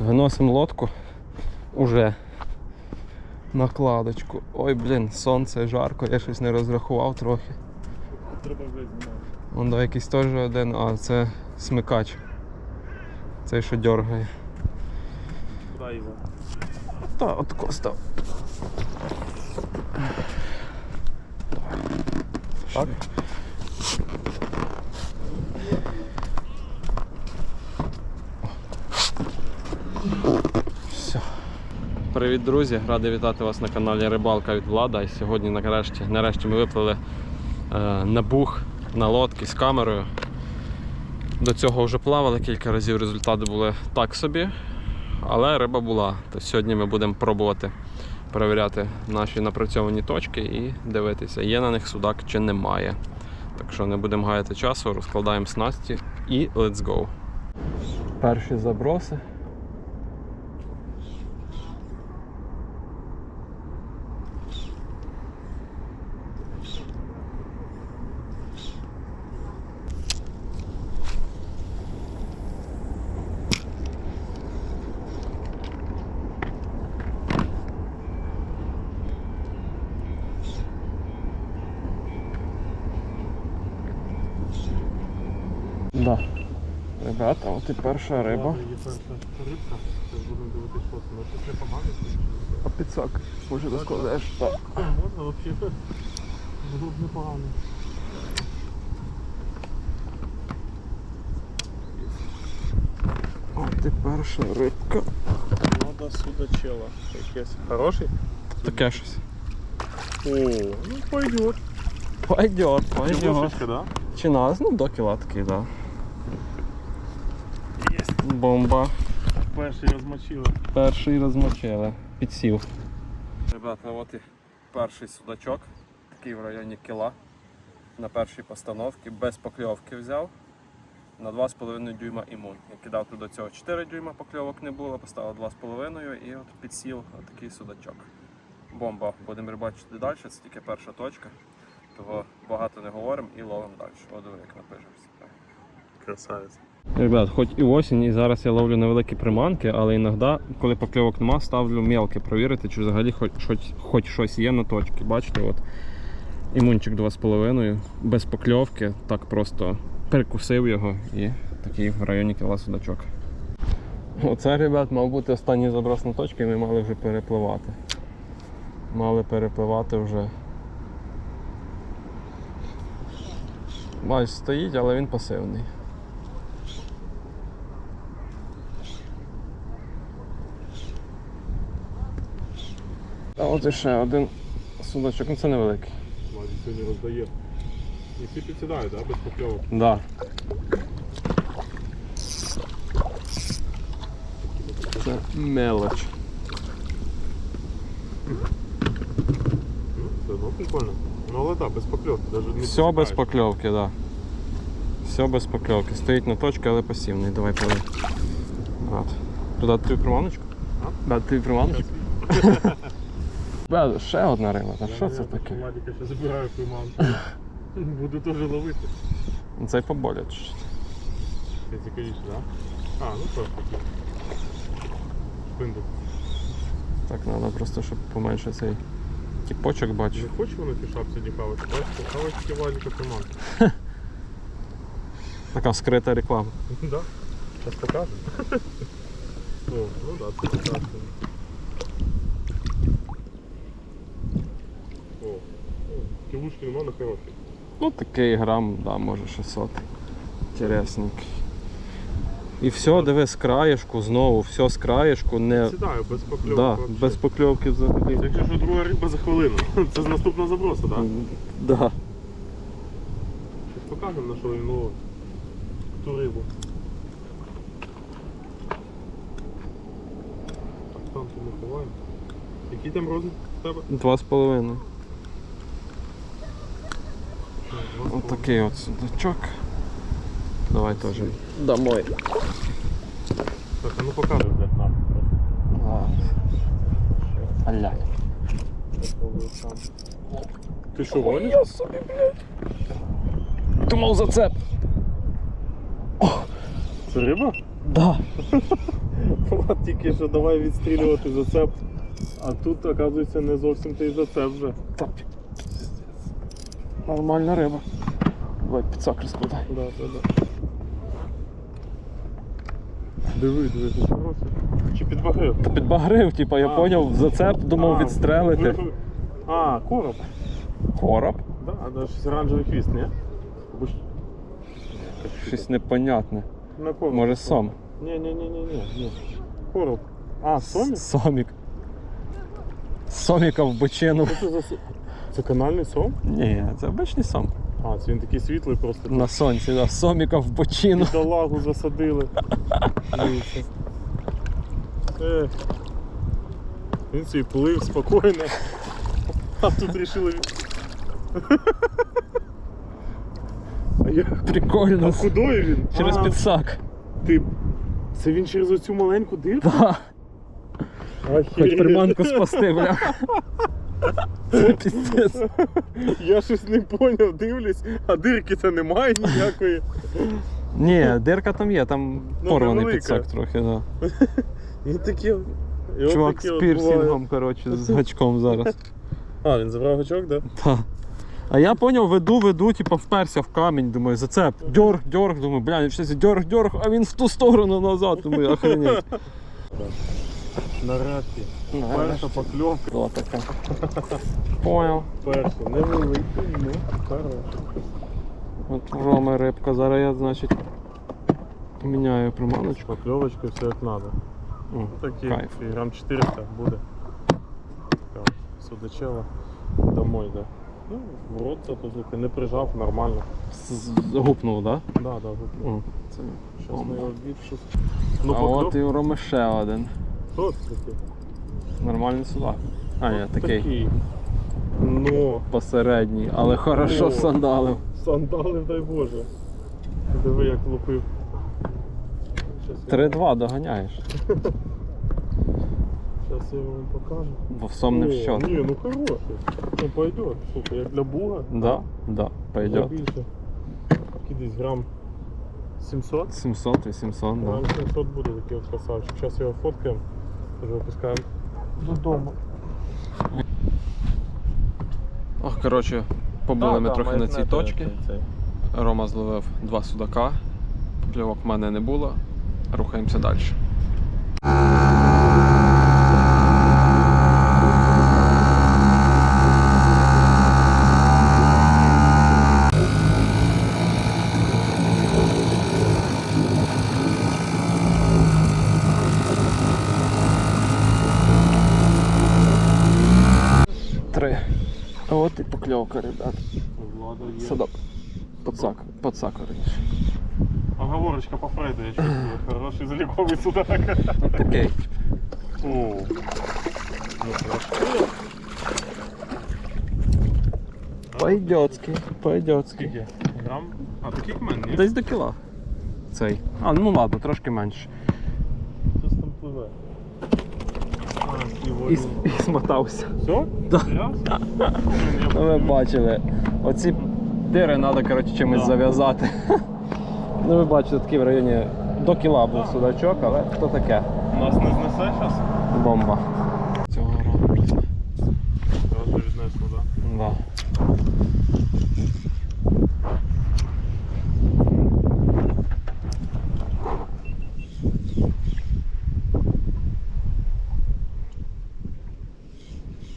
Виносимо лодку уже накладочку. Ой, блін, сонце жарко, я щось не розрахував трохи. Треба вже знімати. Вон да, якийсь теж один, а це смикач. Цей, що дергає. Куди його? Та, от костав. Так? Все. Привіт, друзі! Радий вітати вас на каналі Рибалка від Влада. І сьогодні нарешті, нарешті ми виплили е, на бух на лодці з камерою. До цього вже плавали кілька разів, результати були так собі, але риба була. То сьогодні ми будемо пробувати перевіряти наші напрацьовані точки і дивитися, є на них судак чи немає. Так що не будемо гаяти часу, розкладаємо снасті і let's go. Перші заброси. Да. Ребята, от і перша риба. Є перша рибка. Зараз будемо дивитися, що це. Ну, щось непогане. А підсак, може розкладеш. Так. Можна взагалі. Було б непогано. От і перша рибка. Надо судачела. Якесь. Хороший? Таке щось. О, ну пойдет. Пойдет, пойдет. Чи нас? Ну, до кіла такий, да. Бомба. Перший розмочили. Перший розмочили. Підсів. Ребята, от і перший судачок. Такий в районі кіла. На першій постановці. Без покльовки взяв. На 2,5 дюйма імун. Я кидав тут до цього 4 дюйма покльовок не було, поставив 2,5 і от підсів отакий судачок. Бомба. Будемо рибачити далі, це тільки перша точка. Того багато не говоримо і ловимо далі. От як напишемося. Красавець. Ребят, хоч і осінь, і зараз я ловлю невеликі приманки, але іноді, коли покльовок нема, ставлю мелке провірити, чи взагалі хоч, хоч, хоч щось є на точці. Бачите, от імунчик 2,5, без покльовки, так просто перекусив його і такий в районі кіла судачок. Оце, ребят, мав бути останній заброс на точки, ми мали вже перепливати. Мали перепливати вже. Бач, стоїть, але він пасивний. А от іще один судачок, ну це невеликий. Владі сьогодні роздає. І всі підсідають, да? без покльовок. Да. Це мелоч. Ну, це ну прикольно. Ну але так, без покльовки. Даже не Все без підсікаєш. покльовки, так. Да. Все без покльовки. Стоїть на точці, але пасивний. Давай пили. От. Продати тобі приманочку? А? Дати тобі приманочку? Бля, ще одна риба. Та що це таке? Владіка ще забираю приманку. Буду теж ловити. Ну, Цей поболять. Це цікавіше, так? Да? А, ну що таке. Пиндук. Так, треба просто, щоб поменше цей тіпочок бачив. Не хоче воно ці шапці не хавати? Бачите, хавать тільки Владіка приманку. Така скрита реклама. Сейчас покажем. О, ну да, це прекрасно. О, о, кілушки нема на хороший. Ну, такий грам, да, може 600. Інтересненький. І все, диви, з краєшку знову, все з краєшку, не. Сідаю, без покльовки. Да, вообще. без покльовки взагалі. Це якщо що друга риба за хвилину. Це з наступного забросу, так? Да? Да. Щось покажемо, на що він ловить. Ту рибу. Так, там ти не ховаємо. Який там розмір в тебе? Два з половиною. Два з Ось такий от судачок. Давай теж. Домой. Так, ну покажи, блядь, нам. Аля. Ти що, гониш? Я собі, блядь. Думав зацеп. Це риба? Да. Влад тільки що давай відстрілювати зацеп. А тут, оказується, не зовсім той зацеп вже. Так. Нормальна риба. Давай підсак розкладай. Да, да, да. Диви, диви, ти хороший. Чи підбагрив? Та Підбагрив, типа, я А. поняв, зацеп, думав А, відстрелити. ви- А, короб. Короб? Да, да, щось оранжевий хвіст, ні? Або ж- Щось непонятне. На короб. Може сом. Ні, ні, ні, ні, ні, ні. Короб. А, сомік? Сомік. Соміка в бочину. Що це за сом? Це канальний сом? Ні, це обичний сом. А, це він такий світлий просто. На сонці, да. Соміка в бочину. Бідолагу засадили. Дивіться. Ех. Він собі плив спокійно. А тут рішили. А я. Прикольно. А худою він? Через а, підсак. Ти. Це він через оцю маленьку дирку? Да. Хоч приманку спасти, бля. Це піздець. Я щось не поняв, дивлюсь, а дирки то немає ніякої. Ні, дирка там є, там Ну, порваний невелика. підсак трохи, да. І таке. і от Чувак таке з от пірсінгом, коротше, з гачком зараз. А, він забрав гачок, так? Та. А я поняв, веду, веду, типу, вперся в камінь, думаю, зацеп, дьорг, дьорг, думаю, бля, він щось дьорг, дьорг, а він в ту сторону назад, думаю, охренеть. Нарешті. Перша покльовка. Була така. Поняв. Перша. Невеликий, ну, хороша. От в Роми рибка, зараз я, значить, міняю приманочку. Покльовочка все як треба. О, Такі Кайф. і грам 400 буде. Така Судачела домой, да. Ну, в рот зато звуки не прижав, нормально. Гупнув, так? Да, да, гукнув. О, це. Щас ми бомба. його відшус. Ну, а от і у Роми ще один. Хто це такий? Нормальний судак. А, ні, такий. Ну, Посередній, але хорошо О. сандалив. сандалив, дай Боже. Диви, як лупив. 3-2 доганяєш. Щас я вам покажу. Бо в сом не в О. Ні, ну хороший. Ну пойдет. Слухай, як для буга. Да, да, пойдет. Більше. Кидись грам 700. 700-800, да. Грам 700 буде такий от красавчик. Зараз його фоткаємо. Вже випускаємо додому. Ох, коротше, побули ми трохи на цій точці. Рома зловив два судака. Покльовок в мене не було. Рухаємося далі. Три. От і покльовка, ребят. Судок. Подсак. Подсак, раніше. Оговорочка по Фрейду, я чувствую. Хороший заліковий судак. Такий. Ну, хорошо. Пойдетський. Скільки? Грам? А, такий як ні? Десь до кіла. Цей. А, ну ладно, трошки менше. Хтось там пливе. І, і смотався. Все? Да. Ну ви бачили. Оці дири треба, коротше, чимось зав'язати. ну ви бачите, такий в районі до кіла був судачок, але хто таке? Нас не знесе зараз? Бомба. Цього року. Просто віднесло, так? Да.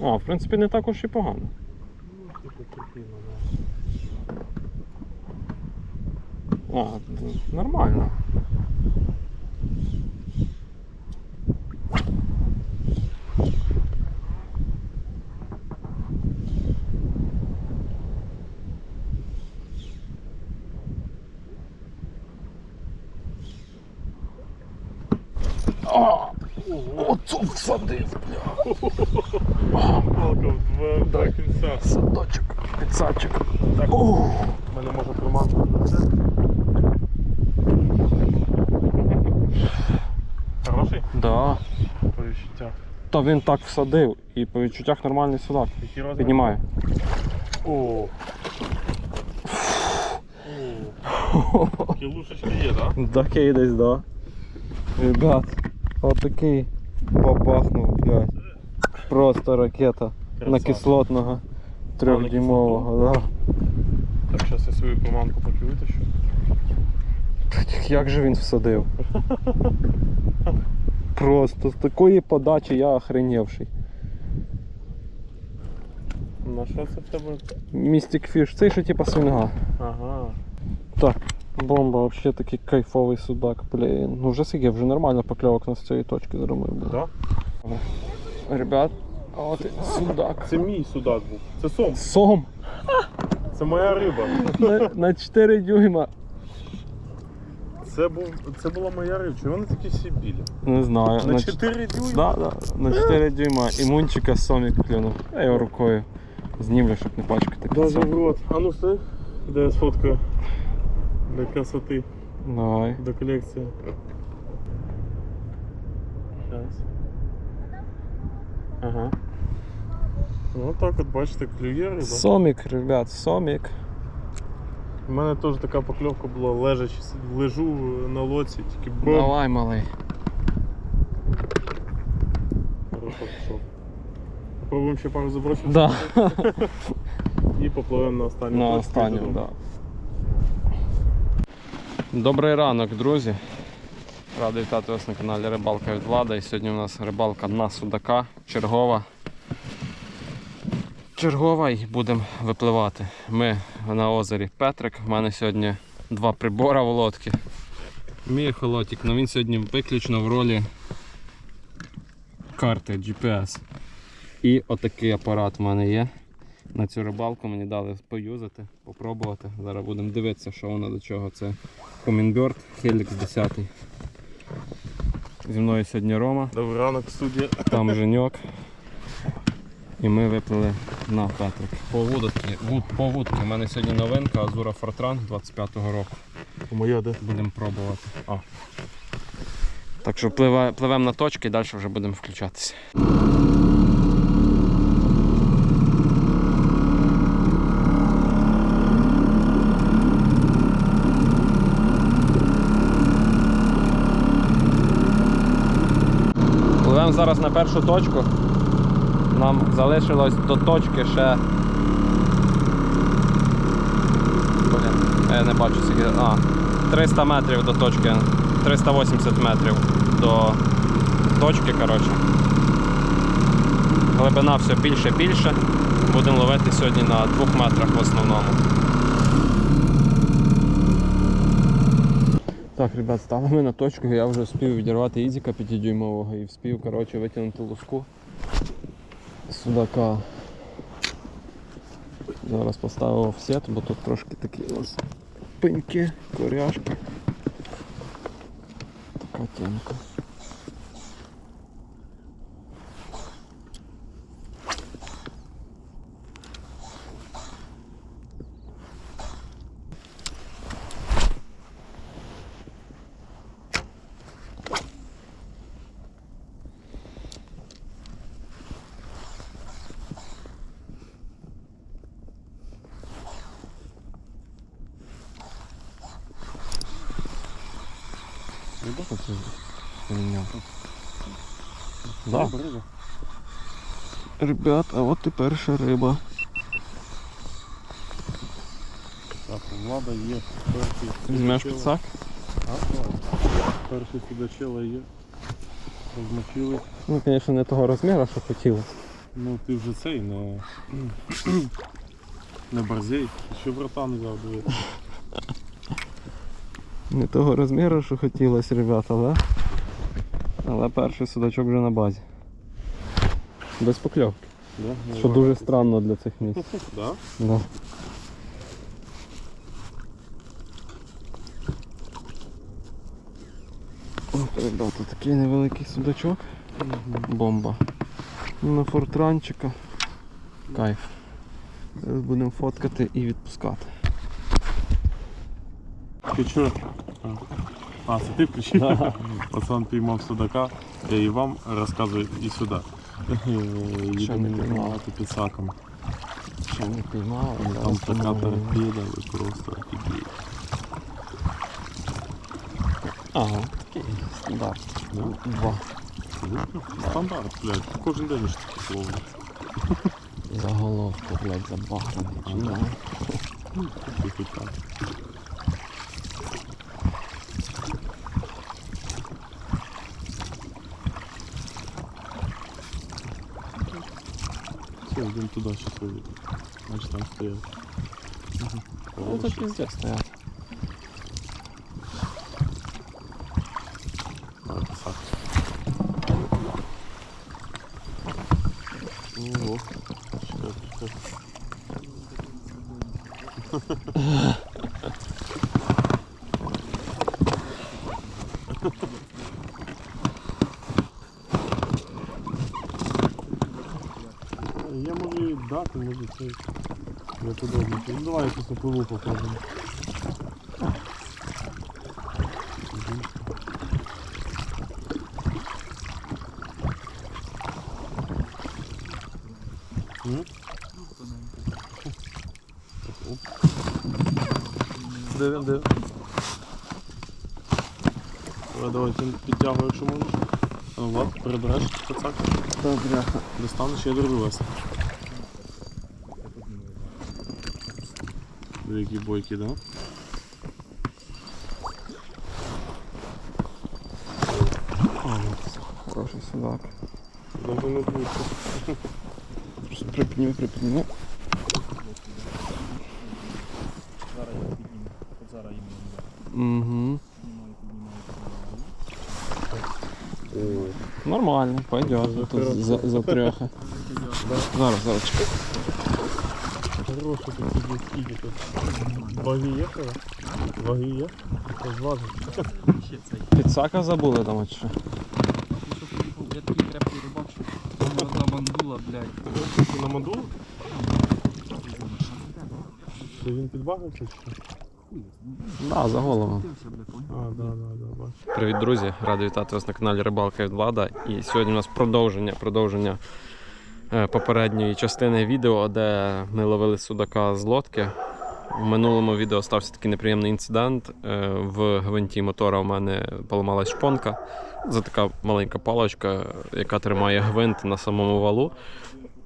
О, в принципі, не так уж і погано. Ну, типу, А, нормально. А, Оцу всадив, бля. Палка в два кінця. Садочок, підсадчик. Так. У мене може приманка. Хороший? Да. По відчуттях. Та він так всадив і по відчуттях нормальний судак. Який розмір? Піднімаю. О. О. Кілушечки є, так? Такий десь, да. Ребят, отакий бабахнув, блядь. Просто ракета на кислотного трьохдюймового. Да. Так, зараз я свою приманку поки витащу. Як же він всадив? Просто з такої подачі я охренівший. На що це в тебе? Містик фіш, це ще типа свинга. Ага. Так, бомба, вообще такий кайфовий судак, блін. Ну вже скільки, вже нормально покльовок на з цієї точки зробив. Да? Ребят, а от судак. Це мій судак був. Це сом. Сом Це моя риба. на, на 4 дюйма. Це, був, це була моя риба. Чого вони такі всі білі? Не знаю. На ч- 4 дюйма? Да, да, на 4 дюйма імунчика сомік клюнув. Я його рукою знімлю, щоб не пачкати Даже в рот. А ну стой. Де я сфоткаю. Для красоти. Давай. До колекції. Зараз. Ага. Ну так от бачите, клює риба. Сомік, ребят, сомік. У мене теж така покльовка була, лежачи, лежу на лоці, тільки бом. Давай, малий. Хорошо пішов. Попробуємо ще пару забросів. Да. І попливемо на останню На точку останню, додому. да. Добрий ранок, друзі. Радий вітати вас на каналі Рибалка від Влада. І сьогодні у нас рибалка на судака, чергова. Чергова і будемо випливати. Ми на озері Петрик. У мене сьогодні два прибора в лодці. Мій холотик, але він сьогодні виключно в ролі карти GPS. І отакий апарат в мене є. На цю рибалку мені дали поюзати, попробувати. Зараз будемо дивитися, що воно до чого. Це Humminbird Helix 10. Зі мною сьогодні Рома, Добрий ранок, студія. там Женьок. І ми виплили на Петрик. По вудки. по вудці. У мене сьогодні новинка Азура Фортран 25-го року. Моя де? Будемо пробувати. А. Так що пливе, пливемо на точки і далі вже будемо включатися. Пливемо зараз на першу точку. Нам залишилось до точки ще. Блін, я не бачу скільки. А, 300 метрів до точки. 380 метрів до точки, коротше. Глибина все більше-більше. Будемо ловити сьогодні на 2 метрах в основному. Так, ребят, стали ми на точку, я вже спів відірвати ізіка 5-дюймового і встиг коротше, витягнути луску судака. Зараз поставив офсет, бо тут трошки такі у нас пеньки, коряшки. Така тінка. Риба поміняв. Да. Ребят, а от і перша риба. Так, у влада є перший. Візьмеш? А, так. Перший судачила є. Розмочили. Ну, звісно, не того розміру, що хотілося. Ну ти вже цей не. Не борзей. Ще братан взяв диви. Не того розміру, що хотілося, ребят, але. Але перший судачок вже на базі. Без покльовки. Да? Що дуже странно для цих місць. Да? Да. От, ребята, такий невеликий судачок. Бомба. На фортранчика. Кайф. Зараз будемо фоткати і відпускати. Ти чо? А, це ти включив? Пацан піймав судака, я і вам розказую і сюди. Їдемо не піймав? допомагати підсаком. Ще не піймав, Там така торпеда, ви просто офігеть. Ага, такий стандарт. Два. Стандарт, блядь. Кожен день ж таке слово. Заголовку, блядь, забаграний. Чи? Ну, так. Все, йдемо туди щасливі. Значить там стоять. Ну це піздець стоять. Ого. Чекай, чекай. може це не подобно. Ну давай якось на пливу попробуємо. М? Оп. Де він. Давай, давай, ти підтягуй, якщо можеш. А, Влад, перебереш пацак. Добре. Достанеш, я дорву вас. Диви, які бойки, да? А, ну, хороший судак. Навіть не буде. Просто припню, припню. Зараз я підніму. От зараз іменно Угу. піднімаю, піднімаю. Нормально, пойдет. Тут за, за трьоха. Зараз, зараз чекай. Хороший тут. Ваги є тебе? Ваги є? Це зважить. Підсака забули там чи що? Я такий крепкий рибак, що там одна бандула, блядь. Ти на модул? Це він підбагався чи що? Да, за голову. А, да, да, да, бачу. Привіт, друзі! Радий вітати вас на каналі Рибалка від Влада. І сьогодні у нас продовження, продовження попередньої частини відео, де ми ловили судака з лодки. В минулому відео стався такий неприємний інцидент. Е, В гвинті мотора у мене поламалась шпонка. Це така маленька паличка, яка тримає гвинт на самому валу.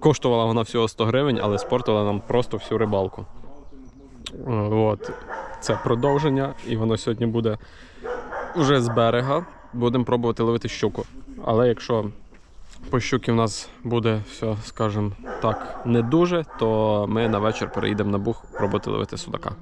Коштувала вона всього 100 гривень, але спортила нам просто всю рибалку. Е, От. Це продовження, і воно сьогодні буде вже з берега. Будемо пробувати ловити щуку. Але якщо по щуки в нас буде все, скажімо так, не дуже, то ми на вечір переїдемо на бух пробувати ловити судака.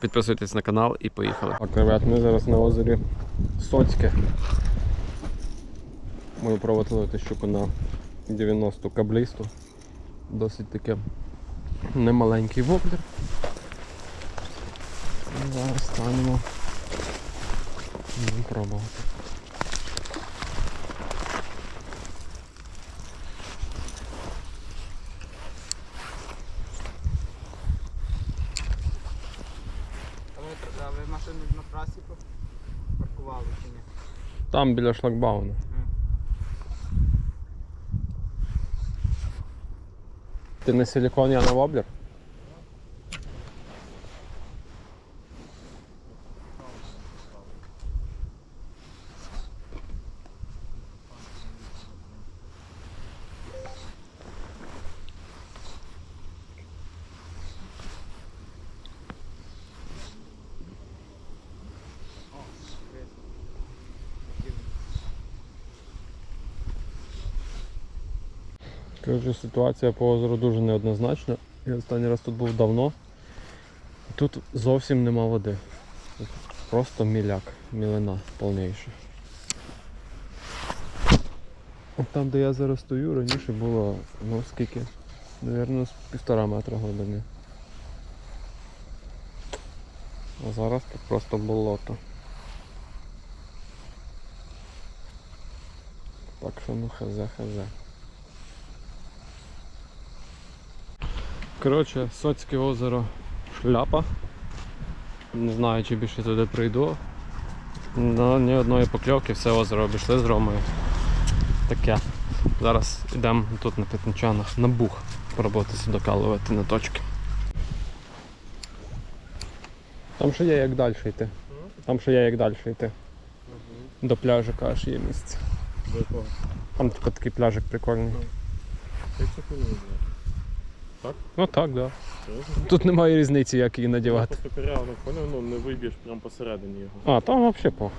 Підписуйтесь на канал і поїхали. Так, ребят, ми зараз на озері Соцьке. Ми пробувати ловити щуку на 90 каблісту. Досить таке немаленький воблер. Зараз станемо. Пробувати. А ви, машину на трасі паркували чи ні? Там біля шлагбауна. Ти не силікон, я на воблер? Коротше, ситуація по озеру дуже неоднозначна. Я останній раз тут був давно. Тут зовсім нема води. Просто міляк, мілина повніша. От Там, де я зараз стою, раніше було, ну скільки? Навірно, з півтора метра глибини. А зараз тут просто болото. Так що ну хазе, Коротше, Соцьке озеро шляпа. Не знаю, чи більше туди прийду. Ну, ні одної покльовки, все озеро обійшли з Ромою. Таке. Зараз йдемо тут на П'ятничанах на бух пробувати судака ловити на точки. Там ще є як далі йти. Там ще є як далі йти. До пляжика аж є місце. Там типу, такий пляжик прикольний. Називає? Ну так, да. Серйозно? Тут немає різниці, як її надівати. просто коряво поняв, ну не виб'єш прямо посередині його. А, там взагалі пох.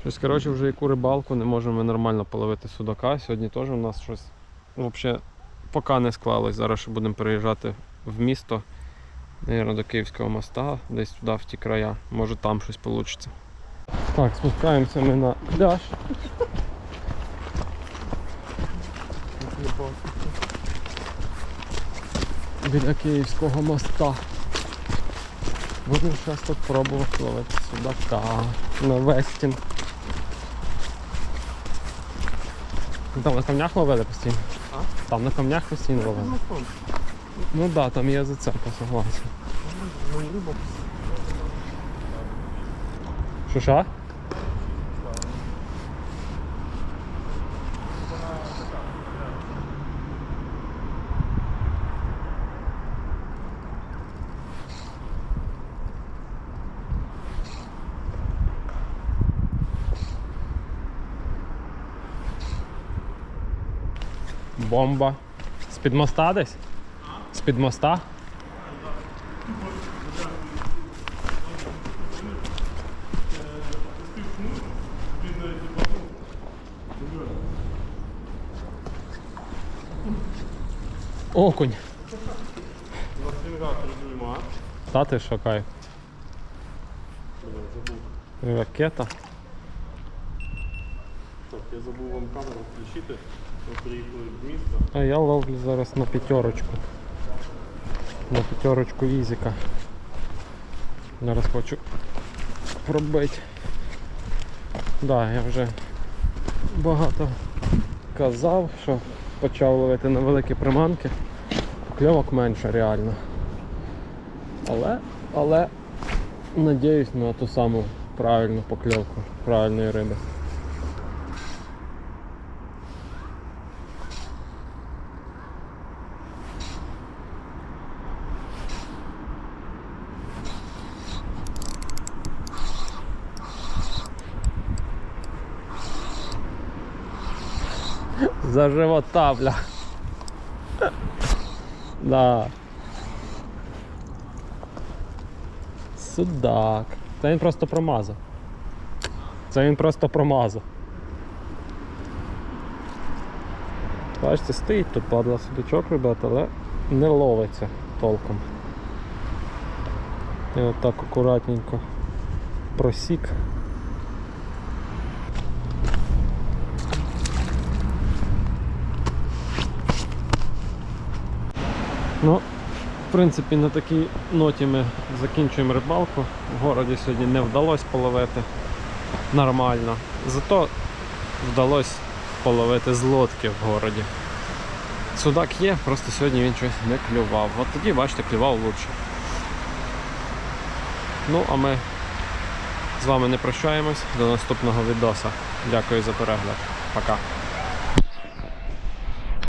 Щось, коротше, вже яку рибалку не можемо нормально половити судака. Сьогодні теж у нас щось взагалі поки не склалось. Зараз ще будемо переїжджати в місто, Навірно, до Київського моста, десь туди в ті края. Може там щось вийде. Так, спускаємося ми на пляж. Біля Київського моста. Будемо зараз тут пробувати ловити судака на вестін. Ну, Там на камнях ловили постійно? А? Там на камнях постійно ловили. Ну. Ну так, да, там є зацепка, согласен. Ну, риба. Що що? Бомба. З-під моста десь? З-під моста? Окунь. Та ти що? Ракета. Так, я забув вам камеру включити. А я ловлю зараз на п'ятерочку. На п'ятерочку Ізіка. Зараз хочу пробити. Да, я вже багато казав, що почав ловити на великі приманки. Кльовок менше реально. Але, але надіюсь на ту саму правильну покльовку правильної риби. За живота, бля. Да. Судак. Це він просто промазав. Це він просто промазав. Бачите, стоїть тут падла судачок, ребята, але не ловиться толком. І отак акуратненько просік. Ну, в принципі, на такій ноті ми закінчуємо рибалку. В городі сьогодні не вдалося половити нормально. Зато вдалося половити з лодки в городі. Судак є, просто сьогодні він щось не клював. От тоді, бачите, клював лучше. Ну, а ми з вами не прощаємось. До наступного відоса. Дякую за перегляд. Пока.